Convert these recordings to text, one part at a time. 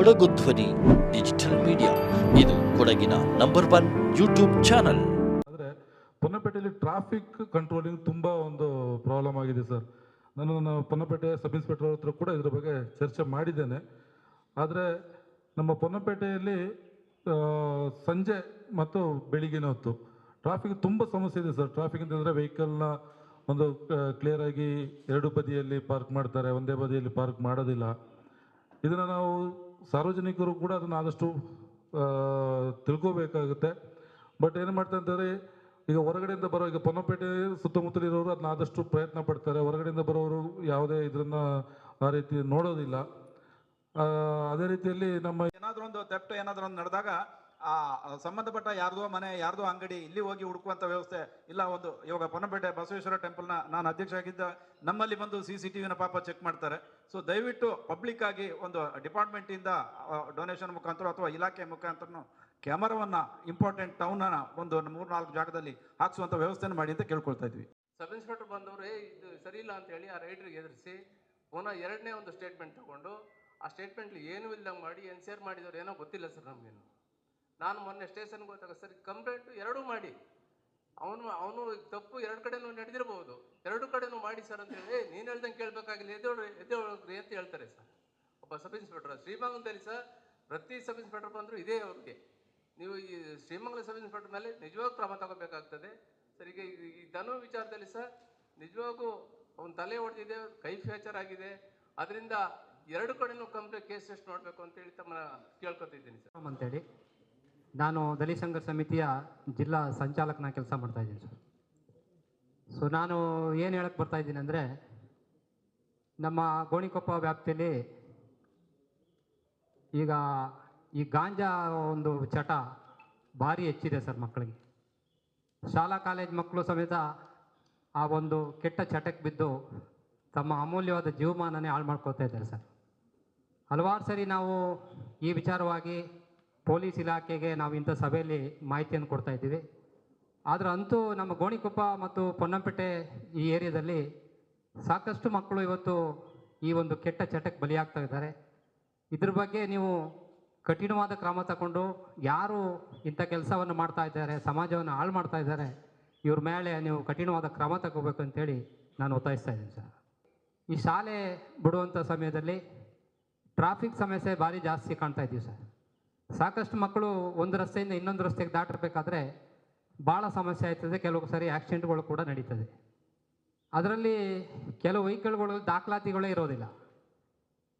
ಕೊಡಗು ಧ್ವನಿ, digital media. ಇದು ಕೊಡಗಿನ ನಂಬರ್ ಒನ್ ಯೂಟ್ಯೂಬ್ ಚಾನಲ್. ಆದರೆ ಪೊನ್ನಪೇಟೆಯಲ್ಲಿ ಟ್ರಾಫಿಕ್ ಕಂಟ್ರೋಲಿಂಗ್ ತುಂಬ ಒಂದು ಪ್ರಾಬ್ಲಮ್ ಆಗಿದೆ ಸರ್. ನಾನು ನನ್ನ ಪೊನ್ನಪೇಟೆ ಸಬ್ ಇನ್ಸ್ಪೆಕ್ಟರ್ ಹತ್ರ ಕೂಡ ಇದ್ರ ಬಗ್ಗೆ ಚರ್ಚೆ ಮಾಡಿದ್ದೇನೆ. ಆದರೆ ನಮ್ಮ ಪೊನ್ನಪೇಟೆಯಲ್ಲಿ ಸಂಜೆ ಮತ್ತು ಬೆಳಿಗ್ಗಿನ ಹೊತ್ತು ಟ್ರಾಫಿಕ್ ತುಂಬ ಸಮಸ್ಯೆ ಇದೆ ಸರ್. ಟ್ರಾಫಿಕ್ ಅಂತಂದರೆ ವೆಹಿಕಲ್ನ ಒಂದು ಕ್ಲಿಯರ್ ಆಗಿ ಎರಡು ಬದಿಯಲ್ಲಿ ಪಾರ್ಕ್ ಮಾಡ್ತಾರೆ, ಒಂದೇ ಬದಿಯಲ್ಲಿ ಪಾರ್ಕ್ ಮಾಡೋದಿಲ್ಲ. ಇದನ್ನು ನಾವು ಸಾರ್ವಜನಿಕರು ಕೂಡ ಅದನ್ನು ಆದಷ್ಟು ತಿಳ್ಕೋಬೇಕಾಗುತ್ತೆ. ಬಟ್ ಏನು ಮಾಡ್ತಾರೆ ಅಂತಂದರೆ ಈಗ ಹೊರಗಡೆಯಿಂದ ಬರೋ, ಈಗ ಪೊನ್ನಪೇಟೆ ಸುತ್ತಮುತ್ತಲಿರೋರು ಅದನ್ನ ಆದಷ್ಟು ಪ್ರಯತ್ನ ಪಡ್ತಾರೆ. ಹೊರಗಡೆಯಿಂದ ಬರೋರು ಯಾವುದೇ ಇದನ್ನ ಆ ರೀತಿ ನೋಡೋದಿಲ್ಲ. ಅದೇ ರೀತಿಯಲ್ಲಿ ನಮ್ಮ ಏನಾದ್ರೂ ಒಂದು ತೆಪ್ಟ ಏನಾದರೂ ಒಂದು ನಡೆದಾಗ ಆ ಸಂಬಂಧಪಟ್ಟ ಯಾರ್ದೋ ಮನೆ, ಯಾರ್ದೋ ಅಂಗಡಿ, ಇಲ್ಲಿ ಹೋಗಿ ಹುಡುಕುವಂತ ವ್ಯವಸ್ಥೆ, ಇಲ್ಲ ಒಂದು ಇವಾಗ ಪೊನ್ನಪೇಟೆ ಬಸವೇಶ್ವರ ಟೆಂಪಲ್ನ ನಾನು ಅಧ್ಯಕ್ಷ ಆಗಿದ್ದ ನಮ್ಮಲ್ಲಿ ಬಂದು ಸಿ ಸಿ ಟಿವಿನ ಪಾಪ ಚೆಕ್ ಮಾಡ್ತಾರೆ. ಸೊ ದಯವಿಟ್ಟು ಪಬ್ಲಿಕ್ ಆಗಿ ಒಂದು ಡಿಪಾರ್ಟ್ಮೆಂಟ್ ಇಂದ ಡೊನೇಷನ್ ಮುಖಾಂತರ ಅಥವಾ ಇಲಾಖೆ ಮುಖಾಂತರ ಕ್ಯಾಮರಾವನ್ನ ಇಂಪಾರ್ಟೆಂಟ್ ಟೌನ್ ಒಂದು ಮೂರ್ ನಾಲ್ಕು ಜಾಗದಲ್ಲಿ ಹಾಕ್ಸುವಂತ ವ್ಯವಸ್ಥೆನ ಮಾಡಿ ಅಂತ ಕೇಳ್ಕೊಳ್ತಾ ಇದ್ವಿ. ಸಬ್ ಇನ್ಸ್ಪೆಕ್ಟರ್ ಬಂದವರು, ಇದು ಸರಿ ಇಲ್ಲ ಅಂತ ಹೇಳಿ ಆ ರೈಡ್ರಿಗೆ ಎದುರಿಸಿ, ಪುನಃ ಎರಡನೇ ಒಂದು ಸ್ಟೇಟ್ಮೆಂಟ್ ತಗೊಂಡು, ಆ ಸ್ಟೇಟ್ಮೆಂಟ್ ಏನು ಇಲ್ಲ ಮಾಡಿ ಎನ್ಸಿಯರ್ ಮಾಡಿದವ್ರು ಏನೋ ಗೊತ್ತಿಲ್ಲ ಸರ್ ನಮಗೇನು. ನಾನು ಮೊನ್ನೆ ಸ್ಟೇಷನ್ಗೆ ಹೋದಾಗ ಸರ್ ಕಂಪ್ಲೇಂಟ್ ಎರಡೂ ಮಾಡಿ. ಅವನು ಅವನು ತಪ್ಪು ಎರಡು ಕಡೆನೂ ನಡೆದಿರಬಹುದು ಎರಡು ಕಡೆನೂ ಮಾಡಿ ಸರ್ ಅಂತ ಹೇಳಿ ನೀನು ಹೇಳ್ದಂಗೆ ಕೇಳಬೇಕಾಗಿಲ್ಲ, ಎದ್ದೇಳು ಎದ್ದೇಳ್ರಿ ಅಂತ ಹೇಳ್ತಾರೆ ಸರ್. ಒಬ್ಬ ಸಬ್ ಇನ್ಸ್ಪೆಕ್ಟರ್, ಶ್ರೀಮಂಗಲದಲ್ಲಿ ಸರ್, ಪ್ರತಿ ಸಬ್ ಇನ್ಸ್ಪೆಕ್ಟರ್ ಬಂದರೂ ಇದೇ ಅವ್ರಿಗೆ. ನೀವು ಈ ಶ್ರೀಮಂಗಲ ಸಬ್ ಇನ್ಸ್ಪೆಕ್ಟರ್ ಮೇಲೆ ನಿಜವಾಗ್ ಕ್ರಮ ತಗೋಬೇಕಾಗ್ತದೆ. ಸರ್, ಈಗ ಈ- ಧನು ವಿಚಾರದಲ್ಲಿ ಸರ್, ನಿಜವಾಗೂ ಅವನ ತಲೆ ಹೊಡೆದಿದೆ ಕೈ ಫ್ಯಾಚರ್ ಆಗಿದೆ. ಅದರಿಂದ ಎರಡು ಕಡೆನೂ ಕಂಪ್ಲೇಂಟ್ ಕೇಸ್ ಎಷ್ಟು ನೋಡಬೇಕು ಅಂತೇಳಿ ತಮ್ಮ ಕೇಳ್ಕೊತಿದ್ದೀನಿ ಸರ್. ಅಂತ ಅಂತೇಳಿ ನಾನು ದಲಿತ ಸಂಘರ್ಷ ಸಮಿತಿಯ ಜಿಲ್ಲಾ ಸಂಚಾಲಕನ ಕೆಲಸ ಮಾಡ್ತಾ ಇದ್ದೀನಿ, ಸರ್. ಸೊ ನಾನು ಏನು ಹೇಳಕ್ಕೆ ಬರ್ತಾ ಇದ್ದೀನಿ ಅಂದರೆ, ನಮ್ಮ ಗೋಣಿಕೊಪ್ಪ ವ್ಯಾಪ್ತಿಯಲ್ಲಿ ಈಗ ಈ ಗಾಂಜಾ ಒಂದು ಚಟ ಭಾರಿ ಹೆಚ್ಚಿದೆ, ಸರ್, ಮಕ್ಕಳಿಗೆ. ಶಾಲಾ ಕಾಲೇಜ್ ಮಕ್ಕಳು ಸಮೇತ ಆ ಒಂದು ಕೆಟ್ಟ ಚಟಕ್ಕೆ ಬಿದ್ದು ತಮ್ಮ ಅಮೂಲ್ಯವಾದ ಜೀವಮಾನನೇ ಹಾಳು ಮಾಡ್ಕೊಳ್ತಾ ಇದ್ದಾರೆ, ಸರ್. ಹಲವಾರು ಸರಿ ನಾವು ಈ ವಿಚಾರವಾಗಿ ಪೊಲೀಸ್ ಇಲಾಖೆಗೆ ನಾವು ಇಂಥ ಸಭೆಯಲ್ಲಿ ಮಾಹಿತಿಯನ್ನು ಕೊಡ್ತಾ ಇದ್ದೀವಿ. ಆದರೆ ಅಂತೂ ನಮ್ಮ ಗೋಣಿಕೊಪ್ಪ ಮತ್ತು ಪೊನ್ನಂಪೇಟೆ ಈ ಏರಿಯಾದಲ್ಲಿ ಸಾಕಷ್ಟು ಮಕ್ಕಳು ಇವತ್ತು ಈ ಒಂದು ಕೆಟ್ಟ ಚಟಕ್ಕೆ ಬಲಿಯಾಗ್ತಾ ಇದ್ದಾರೆ. ಇದ್ರ ಬಗ್ಗೆ ನೀವು ಕಠಿಣವಾದ ಕ್ರಮ ತಗೊಂಡು ಯಾರು ಇಂಥ ಕೆಲಸವನ್ನು ಮಾಡ್ತಾ ಇದ್ದಾರೆ, ಸಮಾಜವನ್ನು ಹಾಳು ಮಾಡ್ತಾ ಇದ್ದಾರೆ, ಇವ್ರ ಮೇಲೆ ನೀವು ಕಠಿಣವಾದ ಕ್ರಮ ತಗೋಬೇಕು ಅಂತೇಳಿ ನಾನು ಒತ್ತಾಯಿಸ್ತಾ ಇದ್ದೀನಿ ಸರ್. ಈ ಶಾಲೆ ಬಿಡುವಂಥ ಸಮಯದಲ್ಲಿ ಟ್ರಾಫಿಕ್ ಸಮಸ್ಯೆ ಭಾರಿ ಜಾಸ್ತಿ ಕಾಣ್ತಾ ಇದ್ದೀವಿ ಸರ್? ಸಾಕಷ್ಟು ಮಕ್ಕಳು ಒಂದು ರಸ್ತೆಯಿಂದ ಇನ್ನೊಂದು ರಸ್ತೆಗೆ ದಾಟಿರ್ಬೇಕಾದ್ರೆ ಭಾಳ ಸಮಸ್ಯೆ ಆಯ್ತದೆ, ಕೆಲವು ಸರಿ ಆಕ್ಸಿಡೆಂಟ್ಗಳು ಕೂಡ ನಡೀತದೆ. ಅದರಲ್ಲಿ ಕೆಲವು ವೆಹಿಕಲ್ಗಳು, ದಾಖಲಾತಿಗಳೇ ಇರೋದಿಲ್ಲ.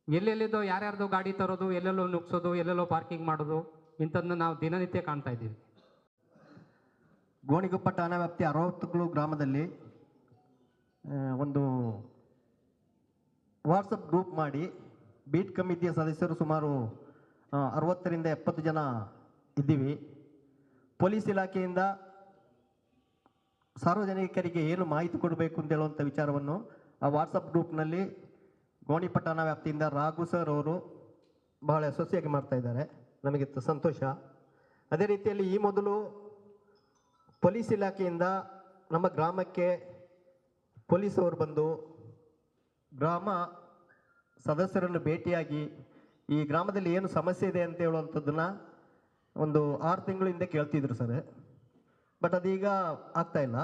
ಎಲ್ಲೆಲ್ಲಿದ್ದೋ ಯಾರ್ಯಾರ್ದೋ ಗಾಡಿ ತರೋದು, ಎಲ್ಲೆಲ್ಲೋ ನುಗ್ಸೋದು, ಎಲ್ಲೆಲ್ಲೋ ಪಾರ್ಕಿಂಗ್ ಮಾಡೋದು, ಇಂಥದ್ದನ್ನ ನಾವು ದಿನನಿತ್ಯ ಕಾಣ್ತಾ ಇದ್ದೀವಿ. ಗೋಣಿಗುಪ್ಪ ಠಾಣಾ ವ್ಯಾಪ್ತಿ ಅರವತ್ತುಗಳು ಗ್ರಾಮದಲ್ಲಿ ಒಂದು ವಾಟ್ಸಪ್ ಗ್ರೂಪ್ ಮಾಡಿ, ಬೀಟ್ ಕಮಿಟಿಯ ಸದಸ್ಯರು ಸುಮಾರು ಅರವತ್ತರಿಂದ ಎಪ್ಪತ್ತು ಜನ ಇದ್ದೀವಿ. ಪೊಲೀಸ್ ಇಲಾಖೆಯಿಂದ ಸಾರ್ವಜನಿಕರಿಗೆ ಏನು ಮಾಹಿತಿ ಕೊಡಬೇಕು ಅಂತ ಹೇಳುವಂಥ ವಿಚಾರವನ್ನು ಆ ವಾಟ್ಸಪ್ ಗ್ರೂಪ್ನಲ್ಲಿ ಗೋಣಿಪಟ್ಟಣ ವ್ಯಾಪ್ತಿಯಿಂದ ರಾಘು ಸರ್ ಅವರು ಬಹಳ ಯಶಸ್ವಿಯಾಗಿ ಮಾಡ್ತಾ ಇದ್ದಾರೆ. ನಮಗೆ ಸಂತೋಷ. ಅದೇ ರೀತಿಯಲ್ಲಿ ಈ ಮೊದಲು ಪೊಲೀಸ್ ಇಲಾಖೆಯಿಂದ ನಮ್ಮ ಗ್ರಾಮಕ್ಕೆ ಪೊಲೀಸವರು ಬಂದು ಗ್ರಾಮ ಸದಸ್ಯರನ್ನು ಭೇಟಿಯಾಗಿ ಈ ಗ್ರಾಮದಲ್ಲಿ ಏನು ಸಮಸ್ಯೆ ಇದೆ ಅಂತ ಹೇಳುವಂಥದ್ದನ್ನ ಒಂದು ಆರು ತಿಂಗಳ ಹಿಂದೆ ಕೇಳ್ತಿದ್ರು ಸರ್. ಬಟ್ ಅದೀಗ ಆಗ್ತಾ ಇಲ್ಲ.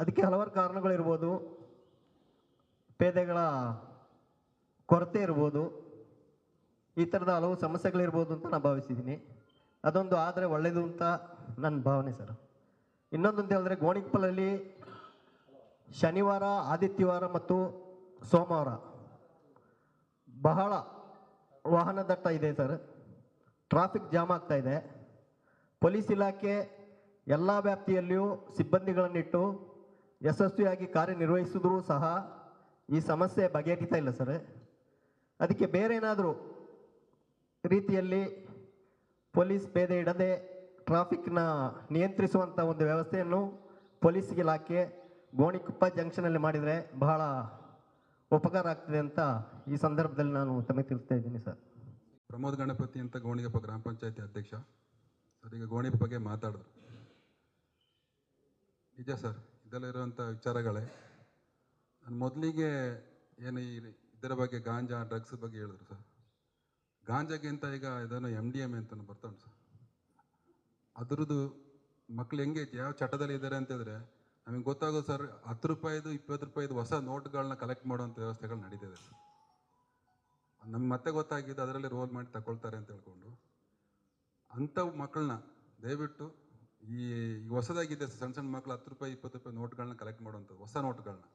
ಅದಕ್ಕೆ ಹಲವಾರು ಕಾರಣಗಳಿರ್ಬೋದು. ಪೇದೆಗಳ ಕೊರತೆ ಇರ್ಬೋದು. ಈ ಥರದ ಹಲವು ಸಮಸ್ಯೆಗಳಿರ್ಬೋದು ಅಂತ ನಾನು ಭಾವಿಸಿದ್ದೀನಿ. ಅದೊಂದು ಆದರೆ ಒಳ್ಳೆಯದು ಅಂತ ನನ್ನ ಭಾವನೆ ಸರ್. ಇನ್ನೊಂದು ಅಂತ ಹೇಳಿದ್ರೆ ಗೋಣಿಕ್ಪಲಲ್ಲಿ ಶನಿವಾರ, ಆದಿತ್ಯವಾರ ಮತ್ತು ಸೋಮವಾರ ಬಹಳ ವಾಹನ ದಟ್ಟ ಇದೆ ಸರ್. ಟ್ರಾಫಿಕ್ ಜಾಮ್ ಆಗ್ತಾ ಇದೆ. ಪೊಲೀಸ್ ಇಲಾಖೆ ಎಲ್ಲ ವ್ಯಾಪ್ತಿಯಲ್ಲಿಯೂ ಸಿಬ್ಬಂದಿಗಳನ್ನಿಟ್ಟು ಯಶಸ್ವಿಯಾಗಿ ಕಾರ್ಯನಿರ್ವಹಿಸಿದ್ರೂ ಸಹ ಈ ಸಮಸ್ಯೆ ಬಗೆಹರಿತಾ ಇಲ್ಲ ಸರ್. ಅದಕ್ಕೆ ಬೇರೆ ಏನಾದರೂ ರೀತಿಯಲ್ಲಿ ಪೊಲೀಸ್ ಭೇದ ಇಡದೆ ಟ್ರಾಫಿಕ್ನ ನಿಯಂತ್ರಿಸುವಂಥ ಒಂದು ವ್ಯವಸ್ಥೆಯನ್ನು ಪೊಲೀಸ್ ಇಲಾಖೆ ಗೋಣಿಕೊಪ್ಪ ಜಂಕ್ಷನಲ್ಲಿ ಮಾಡಿದರೆ ಬಹಳ ಉಪಕಾರ ಆಗ್ತದೆ ಅಂತ ಈ ಸಂದರ್ಭದಲ್ಲಿ ನಾನು ತಮಗೆ ತಿಳಿಸ್ತಾ ಇದ್ದೀನಿ, ಸರ್. ಪ್ರಮೋದ್ ಗಣಪತಿ ಅಂತ ಗೋಣಿಗಪ್ಪ ಗ್ರಾಮ ಪಂಚಾಯತಿ ಅಧ್ಯಕ್ಷ. ಸರ್, ಈಗ ಗೋಣಿಪ ಬಗ್ಗೆ ಮಾತಾಡಿದ್ರು ನಿಜ, ಸರ್ ಇದೆಲ್ಲ ಇರುವಂಥ ವಿಚಾರಗಳೇ. ನಾನು ಮೊದಲಿಗೆ ಏನು ಇದರ ಬಗ್ಗೆ ಗಾಂಜಾ, ಡ್ರಗ್ಸ್ ಬಗ್ಗೆ ಹೇಳಿದ್ರು, ಸರ್. ಗಾಂಜಾಗಿಂತ ಈಗ ಇದನ್ನು ಎಂ ಡಿ ಎಂ ಅಂತ ಬರ್ತಾ ಉಂಟು ಸರ್. ಅದರದ್ದು ಮಕ್ಳು ಹೆಂಗೆ ಯಾವ ಚಟದಲ್ಲಿ ಇದ್ದಾರೆ ಅಂತಂದರೆ ನಮಗೆ ಗೊತ್ತಾಗೋದು ಸರ್, ಹತ್ತು ರೂಪಾಯಿದು, ಇಪ್ಪತ್ತು ರೂಪಾಯಿದು ಹೊಸ ನೋಟ್ಗಳನ್ನ ಕಲೆಕ್ಟ್ ಮಾಡುವಂಥ ವ್ಯವಸ್ಥೆಗಳು ನಡೀತಿದೆ ಸರ್. ನಮ್ಗೆ ಮತ್ತೆ ಗೊತ್ತಾಗಿದ್ದು ಅದರಲ್ಲಿ ರೋಲ್ ಮಾಡಿ ತಗೊಳ್ತಾರೆ ಅಂತ ಹೇಳ್ಕೊಂಡು. ಅಂಥವು ಮಕ್ಕಳನ್ನ ದಯವಿಟ್ಟು ಈ ಹೊಸದಾಗಿದೆ ಸಣ್ಣ ಸಣ್ಣ ಮಕ್ಕಳು ಹತ್ತು ರೂಪಾಯಿ, ಇಪ್ಪತ್ತು ರೂಪಾಯಿ ನೋಟ್ಗಳನ್ನ ಕಲೆಕ್ಟ್ ಮಾಡುವಂಥದ್ದು ಹೊಸ ನೋಟ್ಗಳನ್ನ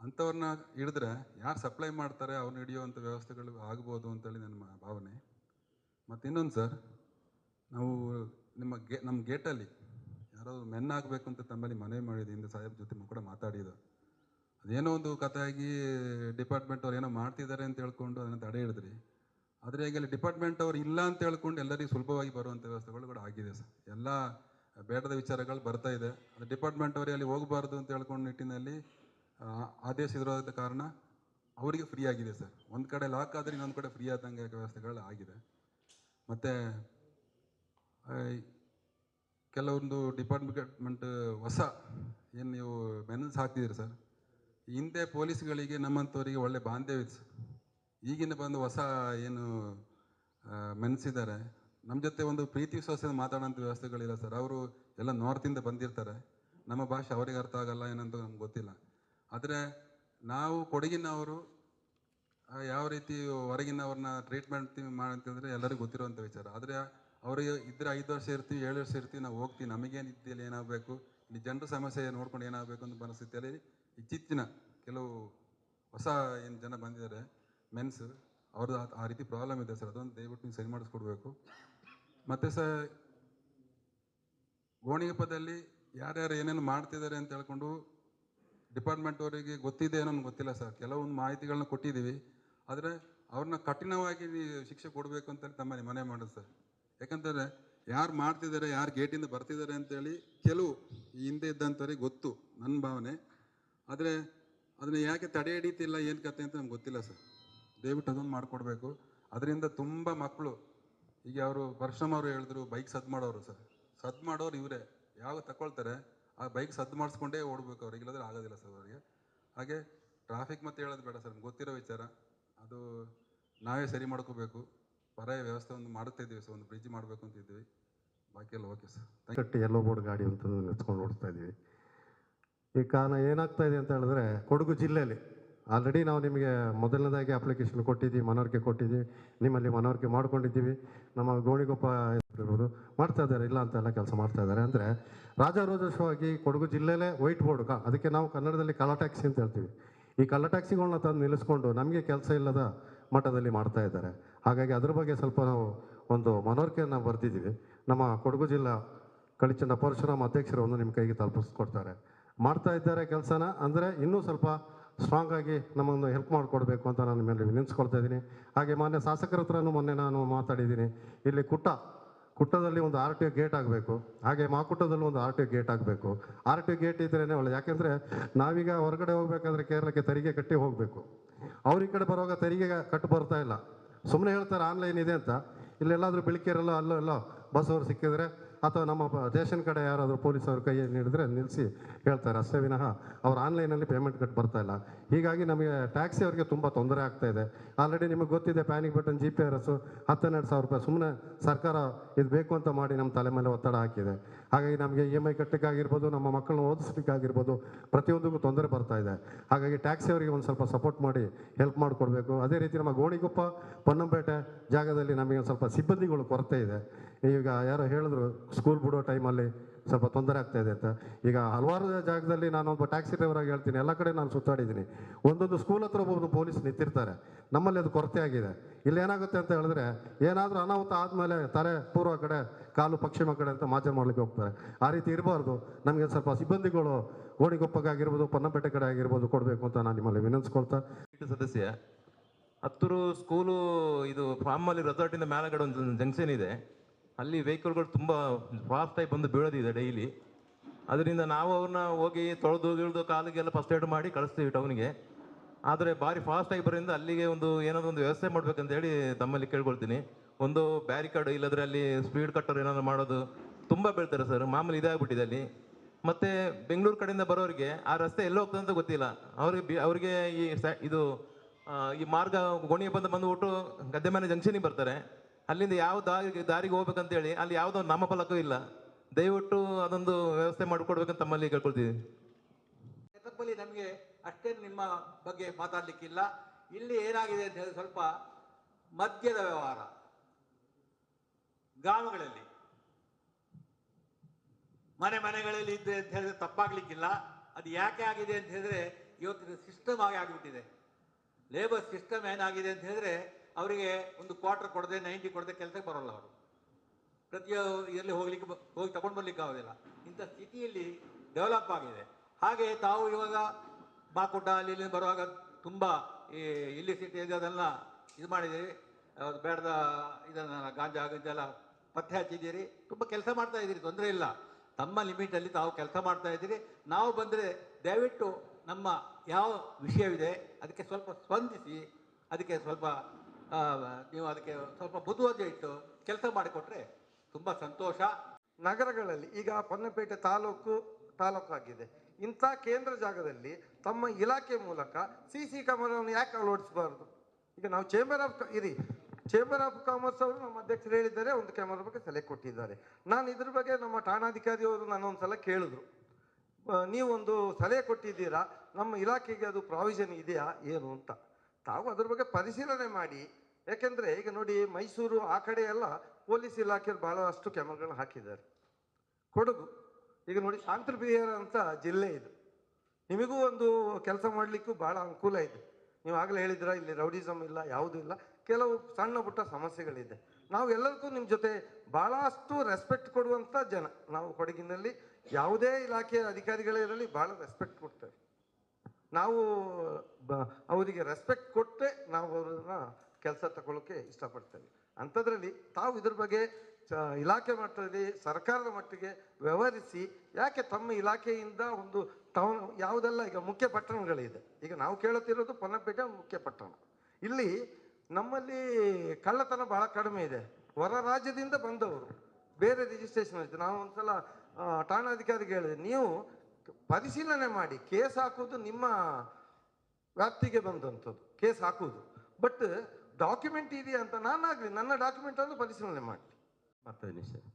ಅಂಥವ್ರನ್ನ ಹಿಡಿದ್ರೆ ಯಾರು ಸಪ್ಲೈ ಮಾಡ್ತಾರೆ ಅವ್ರನ್ನ ಹಿಡಿಯುವಂಥ ವ್ಯವಸ್ಥೆಗಳು ಆಗ್ಬೋದು ಅಂತೇಳಿ ನನ್ನ ಭಾವನೆ. ಮತ್ತು ಇನ್ನೊಂದು ಸರ್, ನಾವು ನಿಮ್ಮ ಗೇ, ನಮ್ಮ ಗೇಟಲ್ಲಿ ಯಾರೋ ಮೆನ್ ಆಗಬೇಕು ಅಂತ ತಮ್ಮಲ್ಲಿ ಮನವಿ ಮಾಡಿದೆ ಹಿಂದೆ ಸಾಹೇಬ್ ಜೊತೆ ಕೂಡ ಮಾತಾಡಿದ್ದು ಅದೇನೋ ಒಂದು ಕಥೆಯಾಗಿ ಡಿಪಾರ್ಟ್ಮೆಂಟ್ ಅವ್ರು ಏನೋ ಮಾಡ್ತಿದ್ದಾರೆ ಅಂತ ಹೇಳ್ಕೊಂಡು ಅದನ್ನು ತಡೆ ಹಿಡಿದ್ರಿ. ಆದರೆ ಈಗ ಡಿಪಾರ್ಟ್ಮೆಂಟ್ ಅವ್ರು ಇಲ್ಲ ಅಂತ ಹೇಳ್ಕೊಂಡು ಎಲ್ಲರಿಗೂ ಸುಲಭವಾಗಿ ಬರುವಂಥ ವ್ಯವಸ್ಥೆಗಳು ಕೂಡ ಆಗಿದೆ ಸರ್. ಎಲ್ಲ ಬೇಡದ ವಿಚಾರಗಳು ಬರ್ತಾ ಇದೆ. ಅದು ಡಿಪಾರ್ಟ್ಮೆಂಟ್ ಅವರೇ ಅಲ್ಲಿ ಹೋಗಬಾರ್ದು ಅಂತ ಹೇಳ್ಕೊಂಡು ನಿಟ್ಟಿನಲ್ಲಿ ಆದೇಶ ಆದೇಶಿಸಿರೋದ ಕಾರಣ ಅವರಿಗೆ ಫ್ರೀ ಆಗಿದೆ ಸರ್. ಒಂದು ಕಡೆ ಲಾಕ್ ಆದರೆ ಇನ್ನೊಂದು ಕಡೆ ಫ್ರೀ ಆದಂಗೆ ವ್ಯವಸ್ಥೆಗಳು ಆಗಿದೆ. ಮತ್ತು ಕೆಲವೊಂದು ಡಿಪಾರ್ಟ್ಮೆಂಟ್ ಹೊಸ ಏನು ನೀವು ಮೆನಸ್ ಹಾಕ್ತಿದ್ದೀರಿ ಸರ್? ಹಿಂದೆ ಪೊಲೀಸ್ಗಳಿಗೆ ನಮ್ಮಂಥವರಿಗೆ ಒಳ್ಳೆ ಬಾಂಧವ್ಯ ಇತ್ತು ಸರ್. ಈಗಿನ ಬಂದು ಹೊಸ ಏನು ಮೆನ್ಸಿದ್ದಾರೆ ನಮ್ಮ ಜೊತೆ ಒಂದು ಪ್ರೀತಿ ವಿಶ್ವಾಸದಿಂದ ಮಾತಾಡೋಂಥ ವ್ಯವಸ್ಥೆಗಳಿಲ್ಲ ಸರ್. ಅವರು ಎಲ್ಲ ನಾರ್ತಿಂದ ಬಂದಿರ್ತಾರೆ. ನಮ್ಮ ಭಾಷೆ ಅವರಿಗೆ ಅರ್ಥ ಆಗಲ್ಲ ಏನಂತ ನಮ್ಗೆ ಗೊತ್ತಿಲ್ಲ. ಆದರೆ ನಾವು ಕೊಡಗಿನವರು ಯಾವ ರೀತಿ ಹೊರಗಿನವ್ರನ್ನ ಟ್ರೀಟ್ಮೆಂಟ್ ಮಾಡಂತಂದರೆ ಎಲ್ಲರಿಗೂ ಗೊತ್ತಿರುವಂಥ ವಿಚಾರ. ಆದರೆ ಅವರಿಗೆ ಇದ್ರೆ ಐದು ವರ್ಷ ಇರ್ತೀವಿ, ಏಳು ವರ್ಷ ಇರ್ತೀವಿ, ನಾವು ಹೋಗ್ತೀವಿ. ನಮಗೇನು ಇದ್ದಲ್ಲಿ ಏನಾಗಬೇಕು? ಇಲ್ಲಿ ಜನರ ಸಮಸ್ಯೆ ನೋಡ್ಕೊಂಡು ಏನಾಗಬೇಕು ಅಂತ ಪರಿಸ್ಥಿತಿಯಲ್ಲಿ ಇತ್ತೀಚಿನ ಕೆಲವು ಹೊಸ ಏನು ಜನ ಬಂದಿದ್ದಾರೆ ಮೆನ್ಸ್ ಅವ್ರದ್ದು ಆ- ರೀತಿ ಪ್ರಾಬ್ಲಮ್ ಇದೆ ಸರ್. ಅದೊಂದು ದಯವಿಟ್ಟು ನೀವು ಸರಿ ಮಾಡಿಸ್ಕೊಡ್ಬೇಕು. ಮತ್ತು ಸರ್ ಗೋಣಿಗಪ್ಪದಲ್ಲಿ ಯಾರ್ಯಾರು ಏನೇನು ಮಾಡ್ತಿದ್ದಾರೆ ಅಂತ ಹೇಳ್ಕೊಂಡು ಡಿಪಾರ್ಟ್ಮೆಂಟ್ ಅವರಿಗೆ ಗೊತ್ತಿದೆ ಏನೋ ಗೊತ್ತಿಲ್ಲ ಸರ್. ಕೆಲವೊಂದು ಮಾಹಿತಿಗಳನ್ನ ಕೊಟ್ಟಿದ್ದೀವಿ. ಆದರೆ ಅವ್ರನ್ನ ಕಠಿಣವಾಗಿ ಶಿಕ್ಷೆ ಕೊಡಬೇಕು ಅಂತೇಳಿ ತಮ್ಮಲ್ಲಿ ಮನೆ ಮಾಡೋದು ಸರ್. ಯಾಕಂತಂದರೆ ಯಾರು ಮಾಡ್ತಿದ್ದಾರೆ, ಯಾರು ಗೇಟಿಂದ ಬರ್ತಿದ್ದಾರೆ ಅಂತೇಳಿ ಕೆಲವು ಹಿಂದೆ ಇದ್ದಂಥವ್ರಿಗೆ ಗೊತ್ತು ನನ್ನ ಭಾವನೆ. ಆದರೆ ಅದನ್ನ ಯಾಕೆ ತಡೆ ಹಿಡಿತಿಲ್ಲ, ಏನು ಕತೆ ಅಂತ ನಮ್ಗೆ ಗೊತ್ತಿಲ್ಲ ಸರ್. ದಯವಿಟ್ಟು ಅದೊಂದು ಮಾಡಿಕೊಡ್ಬೇಕು. ಅದರಿಂದ ತುಂಬ ಮಕ್ಕಳು ಈಗ ಅವರು ಪರಶುರಾಮ್ ಅವರು ಹೇಳಿದ್ರು ಬೈಕ್ ಸದ್ದು ಮಾಡೋರು ಸರ್. ಸದ್ದು ಮಾಡೋರು ಇವರೇ. ಯಾವಾಗ ತಗೊಳ್ತಾರೆ ಆ ಬೈಕ್ ಸದ್ದು ಮಾಡಿಸ್ಕೊಂಡೇ ಓಡಬೇಕು ಅವ್ರಿಗೆ ಇಲ್ಲದ್ರೆ ಆಗೋದಿಲ್ಲ ಸರ್ ಅವರಿಗೆ. ಹಾಗೆ ಟ್ರಾಫಿಕ್ ಮತ್ತೆ ಹೇಳೋದು ಬೇಡ ಸರ್ ಗೊತ್ತಿರೋ ವಿಚಾರ. ಅದು ನಾವೇ ಸರಿ ಮಾಡ್ಕೋಬೇಕು. ಪರ್ಯಾಯ ವ್ಯವಸ್ಥೆ ಒಂದು ಮಾಡುತ್ತಾ ಇದ್ದೀವಿ ಸರ್, ಒಂದು ಬ್ರಿಡ್ಜ್ ಮಾಡಬೇಕು ಅಂತ ಇದ್ದೀವಿ. ಬಾಕಿ ಎಲ್ಲ ಓಕೆ ಸರ್. ಕಟ್ಟಿ ಎಲ್ಲೋ ಬೋರ್ಡ್ ಗಾಡಿ ಅಂತ ನೆಚ್ಕೊಂಡು ಓಡಿಸ್ತಾ ಇದ್ದೀವಿ. ಈ ಕಾರಣ ಏನಾಗ್ತಾ ಇದೆ ಅಂತ ಹೇಳಿದ್ರೆ ಕೊಡಗು ಜಿಲ್ಲೆಯಲ್ಲಿ ಆಲ್ರೆಡಿ ನಾವು ನಿಮಗೆ ಮೊದಲನೇದಾಗಿ ಅಪ್ಲಿಕೇಶನ್ ಕೊಟ್ಟಿದ್ದೀವಿ, ಮನವರಿಕೆ ಕೊಟ್ಟಿದ್ದೀವಿ. ನಿಮ್ಮಲ್ಲಿ ಮನವರಿಕೆ ಮಾಡ್ಕೊಂಡಿದ್ದೀವಿ. ನಮ್ಮ ಗೋಣಿಗೊಪ್ಪ ಇರ್ಬೋದು, ಮಾಡ್ತಾ ಇದ್ದಾರೆ, ಇಲ್ಲ ಅಂತ ಎಲ್ಲ ಕೆಲಸ ಮಾಡ್ತಾ ಇದ್ದಾರೆ. ಅಂದರೆ ರಾಜಾರೋಜಸ್ವವಾಗಿ ಕೊಡಗು ಜಿಲ್ಲೆಯಲ್ಲೇ ವೈಟ್ ಬೋರ್ಡ್ ಅದಕ್ಕೆ ನಾವು ಕನ್ನಡದಲ್ಲಿ ಕಲಾ ಟ್ಯಾಕ್ಸಿ ಅಂತ ಹೇಳ್ತೀವಿ. ಈ ಕಳ್ಳ ಟ್ಯಾಕ್ಸಿಗಳನ್ನ ತಂದು ನಿಲ್ಲಿಸ್ಕೊಂಡು ನಮಗೆ ಕೆಲಸ ಇಲ್ಲದ ಮಟ್ಟದಲ್ಲಿ ಮಾಡ್ತಾ ಇದ್ದಾರೆ. ಹಾಗಾಗಿ ಅದ್ರ ಬಗ್ಗೆ ಸ್ವಲ್ಪ ನಾವು ಒಂದು ಮನವರಿಕೆಯನ್ನು ಬರ್ತಿದ್ದೀವಿ ನಮ್ಮ ಕೊಡಗು ಜಿಲ್ಲಾ ಕಳಿಚಂದ ಪರಶುರಾಮ್ ಒಂದು ನಿಮ್ಮ ಕೈಗೆ ತಲುಪಿಸ್ಕೊಡ್ತಾರೆ. ಮಾಡ್ತಾ ಇದ್ದಾರೆ ಕೆಲಸನ, ಅಂದರೆ ಇನ್ನೂ ಸ್ವಲ್ಪ ಸ್ಟ್ರಾಂಗ್ ಆಗಿ ನಮ್ಮನ್ನು ಹೆಲ್ಪ್ ಮಾಡಿಕೊಡ್ಬೇಕು ಅಂತ ನಾನು ಮೇಲೆ ವಿನಿಸ್ಕೊಳ್ತಾ ಇದ್ದೀನಿ. ಹಾಗೆ ಮಾನ್ಯ ಶಾಸಕರ ಹತ್ರನೂ ಮೊನ್ನೆ ನಾನು ಮಾತಾಡಿದ್ದೀನಿ. ಇಲ್ಲಿ ಕುಟ್ಟ ಕುಟ್ಟದಲ್ಲಿ ಒಂದು ಆರ್ ಟಿ ಒ ಗೇಟ್ ಆಗಬೇಕು. ಹಾಗೆ ಮಾಕುಟ್ಟದಲ್ಲೂ ಒಂದು ಆರ್ ಟಿ ಒ ಗೇಟ್ ಆಗಬೇಕು. ಆರ್ ಟಿ ಒ ಗೇಟ್ ಇದ್ರೇ ಒಳ್ಳೆ ಯಾಕೆಂದರೆ ನಾವೀಗ ಹೊರಗಡೆ ಹೋಗ್ಬೇಕಾದ್ರೆ ಕೇರಳಕ್ಕೆ ತೆರಿಗೆ ಕಟ್ಟಿ ಹೋಗಬೇಕು. ಅವ್ರ ಈ ಕಡೆ ಬರುವಾಗ ತೆರಿಗೆ ಕಟ್ಟು ಬರ್ತಾ ಇಲ್ಲ. ಸುಮ್ಮನೆ ಹೇಳ್ತಾರೆ, ಆನ್ಲೈನ್ ಇದೆ ಅಂತ. ಇಲ್ಲೆಲ್ಲಾದರೂ ಬೆಳಕೇರಲ್ಲ ಅಲ್ಲೋ ಎಲ್ಲೋ ಬಸ್ ಅವ್ರು ಸಿಕ್ಕಿದ್ರೆ ಅಥವಾ ನಮ್ಮ ಸ್ಟೇಷನ್ ಕಡೆ ಯಾರಾದರೂ ಪೊಲೀಸ್ ಅವ್ರ ಕೈಯಲ್ಲಿ ಹಿಡಿದ್ರೆ ನಿಲ್ಲಿಸಿ ಹೇಳ್ತಾರೆ. ಅಷ್ಟೇ ವಿನಃ ಅವ್ರು ಆನ್ಲೈನಲ್ಲಿ ಪೇಮೆಂಟ್ ಕಟ್ ಬರ್ತಾ ಇಲ್ಲ. ಹೀಗಾಗಿ ನಮಗೆ ಟ್ಯಾಕ್ಸಿ ಅವರಿಗೆ ತುಂಬ ತೊಂದರೆ ಆಗ್ತಾ ಇದೆ. ಆಲ್ರೆಡಿ ನಿಮಗೆ ಗೊತ್ತಿದೆ panic button, G P R S ಹತ್ತೆರಡು ಸಾವಿರ ರೂಪಾಯಿ. ಸುಮ್ಮನೆ ಸರ್ಕಾರ ಇದು ಬೇಕು ಅಂತ ಮಾಡಿ ನಮ್ಮ ತಲೆ ಮೇಲೆ ಒತ್ತಡ ಹಾಕಿದೆ. ಹಾಗಾಗಿ ನಮಗೆ ಇ ಎಂ ಐ ಕಟ್ಟಕ್ಕಾಗಿರ್ಬೋದು ನಮ್ಮ ಮಕ್ಕಳನ್ನ ಓದಿಸ್ಲಿಕ್ಕಾಗಿರ್ಬೋದು ಪ್ರತಿಯೊಂದಕ್ಕೂ ತೊಂದರೆ ಬರ್ತಾ ಇದೆ. ಹಾಗಾಗಿ ಟ್ಯಾಕ್ಸಿ ಅವರಿಗೆ ಒಂದು ಸ್ವಲ್ಪ ಸಪೋರ್ಟ್ ಮಾಡಿ, ಹೆಲ್ಪ್ ಮಾಡಿಕೊಡ್ಬೇಕು. ಅದೇ ರೀತಿ ನಮ್ಮ ಗೋಣಿಗೊಪ್ಪ ಪೊನ್ನಂಪೇಟೆ ಜಾಗದಲ್ಲಿ ನಮಗೆ ಒಂದು ಸ್ವಲ್ಪ ಸಿಬ್ಬಂದಿಗಳು ಕೊರತೆ ಇದೆ. ಈಗ ಯಾರೋ ಹೇಳಿದ್ರು ಸ್ಕೂಲ್ ಬಿಡೋ ಟೈಮಲ್ಲಿ ಸ್ವಲ್ಪ ತೊಂದರೆ ಆಗ್ತಾ ಇದೆ ಅಂತ. ಈಗ ಹಲವಾರು ಜಾಗದಲ್ಲಿ ನಾನೊಬ್ಬ ಟ್ಯಾಕ್ಸಿ ಡ್ರೈವರ್ ಆಗಿ ಹೇಳ್ತೀನಿ. ಎಲ್ಲ ಕಡೆ ನಾನು ಸುತ್ತಾಡಿದ್ದೀನಿ. ಒಂದೊಂದು ಸ್ಕೂಲ್ ಹತ್ರ ಒಬ್ಬೊಬ್ಬರು ಪೊಲೀಸ್ ನಿಂತಿರ್ತಾರೆ. ನಮ್ಮಲ್ಲಿ ಅದು ಕೊರತೆ ಆಗಿದೆ. ಇಲ್ಲಿ ಏನಾಗುತ್ತೆ ಅಂತ ಹೇಳಿದ್ರೆ, ಏನಾದರೂ ಅನಾಹುತ ಆದಮೇಲೆ ತಲೆ ಪೂರ್ವ ಕಡೆ, ಕಾಲು ಪಶ್ಚಿಮ ಕಡೆ ಅಂತ ಮಾಚೆ ಮಾಡಲಿಕ್ಕೆ ಹೋಗ್ತಾರೆ. ಆ ರೀತಿ ಇರಬಾರ್ದು. ನಮಗೆ ಸ್ವಲ್ಪ ಸಿಬ್ಬಂದಿಗಳು ಗೋಣಿಗೊಪ್ಪಗಾಗಿರ್ಬೋದು ಪೊನ್ನಪೇಟೆ ಕಡೆ ಆಗಿರ್ಬೋದು ಕೊಡಬೇಕು ಅಂತ ನಾನು ನಿಮ್ಮಲ್ಲಿ ವಿನಂತಿಸ್ಕೊಳ್ತಾ. ಸದಸ್ಯ, ಹತ್ತೂರು ಸ್ಕೂಲು ಇದು ಫಾರ್ಮಲ್ಲಿ ರೆಸಾರ್ಟಿಂದ ಮೇಲಗಡೆ ಒಂದು ಜಂಕ್ಷನ್ ಇದೆ. ಅಲ್ಲಿ ವೆಹಿಕಲ್ಗಳು ತುಂಬ ಆಗಿ ಬಂದು ಬೀಳೋದಿದೆ ಡೈಲಿ ಅದರಿಂದ ನಾವು ಅವ್ರನ್ನ ಹೋಗಿ ತೊಳೆದು ಇಳಿದು ಕಾಲಿಗೆಲ್ಲ ಫಸ್ಟ್ ಏಡ್ ಮಾಡಿ ಕಳಿಸ್ತೀವಿ ಟೌನಿಗೆ ಆದರೆ ಭಾರಿ ಆಗಿ ಬರೋದ್ರಿಂದ ಅಲ್ಲಿಗೆ ಒಂದು ಏನಾದರೂ ಒಂದು ವ್ಯವಸ್ಥೆ ಮಾಡ್ಬೇಕಂತ ಹೇಳಿ ತಮ್ಮಲ್ಲಿ ಕೇಳ್ಕೊಳ್ತೀನಿ. ಒಂದು ಬ್ಯಾರಿಕಾಡ್ ಇಲ್ಲದ್ರೆ ಅಲ್ಲಿ ಸ್ಪೀಡ್ ಕಟ್ಟರ್ ಏನಾದ್ರು ಮಾಡೋದು ತುಂಬ ಬೀಳ್ತಾರೆ ಸರ್ ಮಾಮೂಲಿ ಇದಾಗ್ಬಿಟ್ಟಿದೆ ಅಲ್ಲಿ. ಮತ್ತು ಬೆಂಗಳೂರು ಕಡೆಯಿಂದ ಬರೋರಿಗೆ ಆ ರಸ್ತೆ ಎಲ್ಲಿ ಹೋಗ್ತದೆ ಅಂತ ಗೊತ್ತಿಲ್ಲ. ಅವ್ರಿಗೆ ಬಿ- ಅವ್ರಿಗೆ ಈ ಇದು ಈ ಮಾರ್ಗ ಗೋಣಿಗೆ ಬಂದು ಬಂದುಬಿಟ್ಟು ಗದ್ದೆ ಮನೆ ಜಂಕ್ಷನಿಗೆ ಬರ್ತಾರೆ. ಅಲ್ಲಿಂದ ಯಾವ ದಾರಿಗೆ ದಾರಿಗೆ ಹೋಗ್ಬೇಕಂತೇಳಿ ಅಲ್ಲಿ ಯಾವುದೋ ಫಲಕೂ ಇಲ್ಲ. ದಯವಿಟ್ಟು ಅದೊಂದು ವ್ಯವಸ್ಥೆ ಮಾಡಿಕೊಡ್ಬೇಕಂತ ತಮ್ಮಲ್ಲಿ ಕೇಳ್ಕೊಳ್ತೀವಿ. ನಮಗೆ ಅಷ್ಟೇ ನಿಮ್ಮ ಬಗ್ಗೆ ಮಾತಾಡಲಿಕ್ಕಿಲ್ಲ. ಇಲ್ಲಿ ಏನಾಗಿದೆ ಅಂತ ಹೇಳಿ ಸ್ವಲ್ಪ ಮದ್ಯದ ವ್ಯವಹಾರ. ಗ್ರಾಮಗಳಲ್ಲಿ ಮನೆ ಮನೆಗಳಲ್ಲಿ ಇದೆ ಅಂತ ಹೇಳಿದ್ರೆ ತಪ್ಪಾಗ್ಲಿಕ್ಕಿಲ್ಲ. ಅದು ಯಾಕೆ ಆಗಿದೆ ಅಂತ ಹೇಳಿದ್ರೆ ಇವತ್ತಿನ ಸಿಸ್ಟಮ್ ಆಗಿ ಆಗಿಬಿಟ್ಟಿದೆ. ಲೇಬರ್ ಸಿಸ್ಟಮ್ ಏನಾಗಿದೆ ಅಂತ ಹೇಳಿದ್ರೆ ಅವರಿಗೆ ಒಂದು ಕ್ವಾರ್ಟರ್ ಕೊಡದೆ ನೈಂಟಿ ಕೊಡದೆ ಕೆಲಸಕ್ಕೆ ಬರೋಲ್ಲ ಅವರು. ಪ್ರತಿಯೊ ಇದರಲ್ಲಿ ಹೋಗ್ಲಿಕ್ಕೆ ಹೋಗಿ ತಗೊಂಡು ಬರ್ಲಿಕ್ಕೆ ಆಗೋದಿಲ್ಲ. ಇಂಥ ಸ್ಥಿತಿಯಲ್ಲಿ ಡೆವಲಪ್ ಆಗಿದೆ. ಹಾಗೆ ತಾವು ಇವಾಗ ಬಾಕುಡ್ಡ ಅಲ್ಲಿ ಇಲ್ಲಿ ಬರುವಾಗ ತುಂಬ ಈ ಇಲ್ಲಿ ಸಿಟಿ ಅದೆಲ್ಲ ಇದು ಮಾಡಿದ್ದೀರಿ. ಬೇಡದ ಇದನ್ನ ಗಾಂಜಾ ಗಂಜೆಲ್ಲ ಪತ್ತೆ ಹಚ್ಚಿದ್ದೀರಿ. ತುಂಬ ಕೆಲಸ ಮಾಡ್ತಾ ಇದ್ದೀರಿ, ತೊಂದರೆ ಇಲ್ಲ. ತಮ್ಮ ಲಿಮಿಟಲ್ಲಿ ತಾವು ಕೆಲಸ ಮಾಡ್ತಾ ಇದ್ದೀರಿ. ನಾವು ಬಂದರೆ ದಯವಿಟ್ಟು ನಮ್ಮ ಯಾವ ವಿಷಯವಿದೆ ಅದಕ್ಕೆ ಸ್ವಲ್ಪ ಸ್ಪಂದಿಸಿ, ಅದಕ್ಕೆ ಸ್ವಲ್ಪ ನೀವು ಅದಕ್ಕೆ ಸ್ವಲ್ಪ ಬುದ್ಧಿವಂತ ಇಟ್ಟು ಕೆಲಸ ಮಾಡಿಕೊಟ್ರೆ ತುಂಬ ಸಂತೋಷ. ನಗರಗಳಲ್ಲಿ ಈಗ ಪೊನ್ನಪೇಟೆ ತಾಲೂಕು ತಾಲೂಕಾಗಿದೆ. ಇಂಥ ಕೇಂದ್ರ ಜಾಗದಲ್ಲಿ ತಮ್ಮ ಇಲಾಖೆ ಮೂಲಕ ಸಿ ಸಿ ಕ್ಯಾಮರಾವನ್ನು ಯಾಕೆ ಅಳವಡಿಸಬಾರ್ದು? ಈಗ ನಾವು ಚೇಂಬರ್ ಆಫ್ ಇರಿ ಚೇಂಬರ್ ಆಫ್ ಕಾಮರ್ಸ್ ಅವರು ನಮ್ಮ ಅಧ್ಯಕ್ಷರು ಹೇಳಿದ್ದಾರೆ, ಒಂದು ಕ್ಯಾಮರಾ ಬಗ್ಗೆ ಸಲಹೆ ಕೊಟ್ಟಿದ್ದಾರೆ. ನಾನು ಇದ್ರ ಬಗ್ಗೆ ನಮ್ಮ ಠಾಣಾಧಿಕಾರಿಯವರು ನಾನು ಒಂದ್ಸಲ ಕೇಳಿದ್ರು. ನೀವೊಂದು ಸಲಹೆ ಕೊಟ್ಟಿದ್ದೀರಾ, ನಮ್ಮ ಇಲಾಖೆಗೆ ಅದು ಪ್ರಾವಿಷನ್ ಇದೆಯಾ, ಏನು ಅಂತ. ತಾವು ಅದ್ರ ಬಗ್ಗೆ ಪರಿಶೀಲನೆ ಮಾಡಿ ಯಾಕೆಂದ್ರೆ ಈಗ ನೋಡಿ ಮೈಸೂರು ಆ ಕಡೆ ಎಲ್ಲ ಪೊಲೀಸ್ ಇಲಾಖೆಯಲ್ಲಿ ಬಹಳಷ್ಟು ಕ್ಯಾಮ್ರಾಗಳನ್ನ ಹಾಕಿದ್ದಾರೆ. ಕೊಡಗು, ಈಗ ನೋಡಿ ಶಾಂತಪ್ರಿಯರ ಅಂತ ಜಿಲ್ಲೆ ಇದು. ನಿಮಗೂ ಒಂದು ಕೆಲಸ ಮಾಡಲಿಕ್ಕೂ ಬಹಳ ಅನುಕೂಲ ಇದೆ. ನೀವು ಆಗಲೇ ಹೇಳಿದ್ರ ಇಲ್ಲಿ ರೌಡಿಸಮ್ ಇಲ್ಲ, ಯಾವುದೂ ಇಲ್ಲ. ಕೆಲವು ಸಣ್ಣ ಪುಟ್ಟ ಸಮಸ್ಯೆಗಳಿದೆ. ನಾವು ಎಲ್ಲರಿಗೂ ನಿಮ್ಮ ಜೊತೆ ಬಹಳಷ್ಟು ರೆಸ್ಪೆಕ್ಟ್ ಕೊಡುವಂಥ ಜನ. ನಾವು ಕೊಡಗಿನಲ್ಲಿ ಯಾವುದೇ ಇಲಾಖೆಯ ಅಧಿಕಾರಿಗಳೇ ಇರಲಿ, ಬಹಳ ರೆಸ್ಪೆಕ್ಟ್ ಕೊಡ್ತೇವೆ. ನಾವು ಅವರಿಗೆ ರೆಸ್ಪೆಕ್ಟ್ ಕೊಟ್ಟರೆ ನಾವು ಅವ್ರನ್ನ ಕೆಲಸ ತಗೊಳ್ಳೋಕೆ ಇಷ್ಟಪಡ್ತೇನೆ. ಅಂಥದ್ರಲ್ಲಿ ತಾವು ಇದ್ರ ಬಗ್ಗೆ ಇಲಾಖೆ ಮಟ್ಟದಲ್ಲಿ, ಸರ್ಕಾರದ ಮಟ್ಟಿಗೆ ವ್ಯವಹರಿಸಿ, ಯಾಕೆ ತಮ್ಮ ಇಲಾಖೆಯಿಂದ ಒಂದು ಟೌನ್, ಯಾವುದೆಲ್ಲ ಈಗ ಮುಖ್ಯ ಪಟ್ಟಣಗಳಿದೆ. ಈಗ ನಾವು ಕೇಳುತ್ತಿರೋದು ಪೊನ್ನಪೇಟೆ ಮುಖ್ಯ ಪಟ್ಟಣ. ಇಲ್ಲಿ ನಮ್ಮಲ್ಲಿ ಕಳ್ಳತನ ಬಹಳ ಕಡಿಮೆ ಇದೆ. ಹೊರ ರಾಜ್ಯದಿಂದ ಬಂದವರು. ಬೇರೆ ರಿಜಿಸ್ಟ್ರೇಷನ್ ಆಯಿತು ನಾವು ಒಂದ್ಸಲ ಸಲ ಠಾಣಾಧಿಕಾರಿಗೆ ಹೇಳಿದೆ, ನೀವು ಪರಿಶೀಲನೆ ಮಾಡಿ, ಕೇಸ್ ಹಾಕೋದು ನಿಮ್ಮ ವ್ಯಾಪ್ತಿಗೆ ಬಂದಂಥದ್ದು, ಕೇಸ್ ಹಾಕೋದು ಬಟ್ ಡಾಕ್ಯುಮೆಂಟ್ ಇದೆಯಾ ಅಂತ ನಾನಾಗಲಿ ನನ್ನ ಡಾಕ್ಯುಮೆಂಟ್ ಅನ್ನು ಪರಿಶೀಲನೆ ಮಾಡಿ ಮಾಡ್ತಾ ಇದ್ದೀನಿ ಸರ್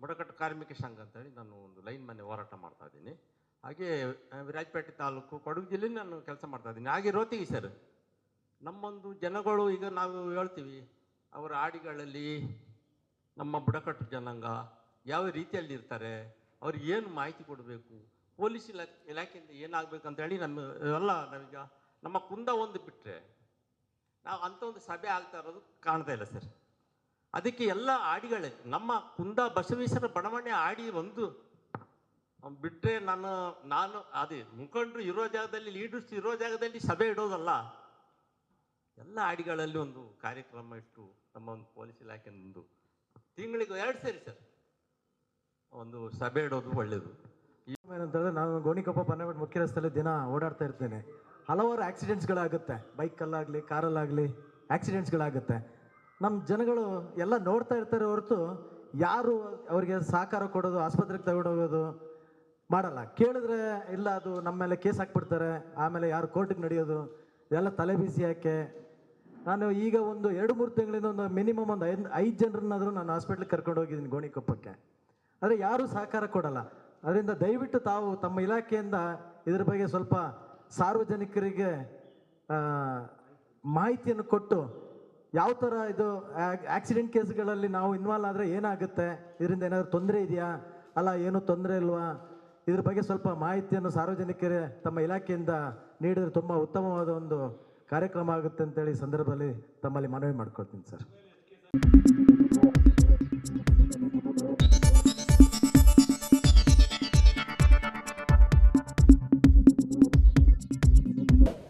ಬುಡಕಟ್ಟು ಕಾರ್ಮಿಕ ಸಂಘ ಅಂತೇಳಿ ನಾನು ಒಂದು ಲೈನ್ ಮನೆ ಹೋರಾಟ ಮಾಡ್ತಾ ಇದ್ದೀನಿ. ಹಾಗೆ ವಿರಾಜಪೇಟೆ ತಾಲೂಕು ಕೊಡಗು ಜಿಲ್ಲೆ ನಾನು ಕೆಲಸ ಮಾಡ್ತಾ ಇದ್ದೀನಿ. ಹಾಗೆ ರೋತಿಗೆ ಸರ್, ನಮ್ಮೊಂದು ಜನಗಳು ಈಗ ನಾವು ಹೇಳ್ತೀವಿ, ಅವರ ಹಾಡಿಗಳಲ್ಲಿ ನಮ್ಮ ಬುಡಕಟ್ಟು ಜನಾಂಗ ಯಾವ ರೀತಿಯಲ್ಲಿ ಇರ್ತಾರೆ, ಅವ್ರಿಗೆ ಏನು ಮಾಹಿತಿ ಕೊಡಬೇಕು, ಪೊಲೀಸ್ ಇಲಾಖೆ ಇಲಾಖೆಯಿಂದ ಏನಾಗಬೇಕಂತ ಹೇಳಿ ನಮ್ಮ ಎಲ್ಲ ನಮಗೆ ನಮ್ಮ ಕುಂದ ಒಂದು ಬಿಟ್ಟರೆ ನಾವು ಅಂಥ ಒಂದು ಸಭೆ ಆಗ್ತಾ ಇರೋದು ಕಾಣ್ತಾ ಇಲ್ಲ ಸರ್. ಅದಕ್ಕೆ ಎಲ್ಲ ಆಡಿಗಳೇ, ನಮ್ಮ ಕುಂದ ಬಸವೇಶ್ವರ ಬಡವಣೆ ಆಡಿ ಒಂದು ಬಿಟ್ಟರೆ ನಾನು ನಾನು, ಅದೇ ಮುಖಂಡರು ಇರೋ ಜಾಗದಲ್ಲಿ, ಲೀಡರ್ಸ್ ಇರೋ ಜಾಗದಲ್ಲಿ ಸಭೆ ಇಡೋದಲ್ಲ. ಎಲ್ಲ ಆಡಿಗಳಲ್ಲಿ ಒಂದು ಕಾರ್ಯಕ್ರಮ ಇಟ್ಟು ನಮ್ಮ ಒಂದು ಪೊಲೀಸ್ ಇಲಾಖೆ ಒಂದು ತಿಂಗಳಿಗೆ ಎರಡು ಸೇರಿ ಸರ್. ಒಂದು ಸಭೆ ಇಡೋದು ಒಳ್ಳೆಯದು ಏನಂತಂದ್ರೆ ನಾನು ಗೋಣಿಕೊಪ್ಪ ಪನ್ನಬೇಟ್ ಮುಖ್ಯ ರಸ್ತೆಯಲ್ಲಿ ದಿನ ಓಡಾಡ್ತಾ ಇರ್ತೇನೆ. ಹಲವಾರು ಆಕ್ಸಿಡೆಂಟ್ಸ್ಗಳಾಗುತ್ತೆ. ಬೈಕಲ್ಲಾಗಲಿ, ಕಾರಲ್ಲಾಗಲಿ ಆಕ್ಸಿಡೆಂಟ್ಸ್ಗಳಾಗುತ್ತೆ. ನಮ್ಮ ಜನಗಳು ಎಲ್ಲ ನೋಡ್ತಾ ಇರ್ತಾರೆ ಹೊರತು ಯಾರು ಅವರಿಗೆ ಸಹಕಾರ ಕೊಡೋದು, ಆಸ್ಪತ್ರೆಗೆ ತಗೊಂಡೋಗೋದು ಮಾಡಲ್ಲ. ಕೇಳಿದ್ರೆ ಇಲ್ಲ, ಅದು ನಮ್ಮ ಮೇಲೆ ಕೇಸ್ ಹಾಕ್ಬಿಡ್ತಾರೆ, ಆಮೇಲೆ ಯಾರು ಕೋರ್ಟಿಗೆ ನಡೆಯೋದು ಎಲ್ಲ ತಲೆ ಬಿಸಿ ಯಾಕೆ? ನಾನು ಈಗ ಒಂದು ಎರಡು ಮೂರು ತಿಂಗಳಿಂದ ಒಂದು ಮಿನಿಮಮ್ ಒಂದು ಐದು ಐದು ಜನರನ್ನಾದರೂ ನಾನು ಹಾಸ್ಪಿಟ್ಲಿಗೆ ಕರ್ಕೊಂಡು ಹೋಗಿದ್ದೀನಿ ಗೋಣಿಕೊಪ್ಪಕ್ಕೆ. ಆದರೆ ಯಾರೂ ಸಹಕಾರ ಕೊಡಲ್ಲ. ಅದರಿಂದ ದಯವಿಟ್ಟು ತಾವು ತಮ್ಮ ಇಲಾಖೆಯಿಂದ ಇದ್ರ ಬಗ್ಗೆ ಸ್ವಲ್ಪ ಸಾರ್ವಜನಿಕರಿಗೆ ಮಾಹಿತಿಯನ್ನು ಕೊಟ್ಟು ಯಾವ ಥರ ಇದು ಆಕ್ಸಿಡೆಂಟ್ ಕೇಸ್ಗಳಲ್ಲಿ ನಾವು ಇನ್ವಾಲ್ವ್ ಆದರೆ ಏನಾಗುತ್ತೆ? ಇದರಿಂದ ಏನಾದರೂ ತೊಂದರೆ ಇದೆಯಾ? ಅಲ್ಲ, ಏನೂ ತೊಂದರೆ ಇಲ್ವಾ? ಇದ್ರ ಬಗ್ಗೆ ಸ್ವಲ್ಪ ಮಾಹಿತಿಯನ್ನು ಸಾರ್ವಜನಿಕರೇ ತಮ್ಮ ಇಲಾಖೆಯಿಂದ ನೀಡಿದರೆ ತುಂಬ ಉತ್ತಮವಾದ ಒಂದು ಕಾರ್ಯಕ್ರಮ ಆಗುತ್ತೆ ಅಂತೇಳಿ ಸಂದರ್ಭದಲ್ಲಿ ತಮ್ಮಲ್ಲಿ ಮನವಿ ಮಾಡ್ಕೊಳ್ತೀನಿ ಸರ್.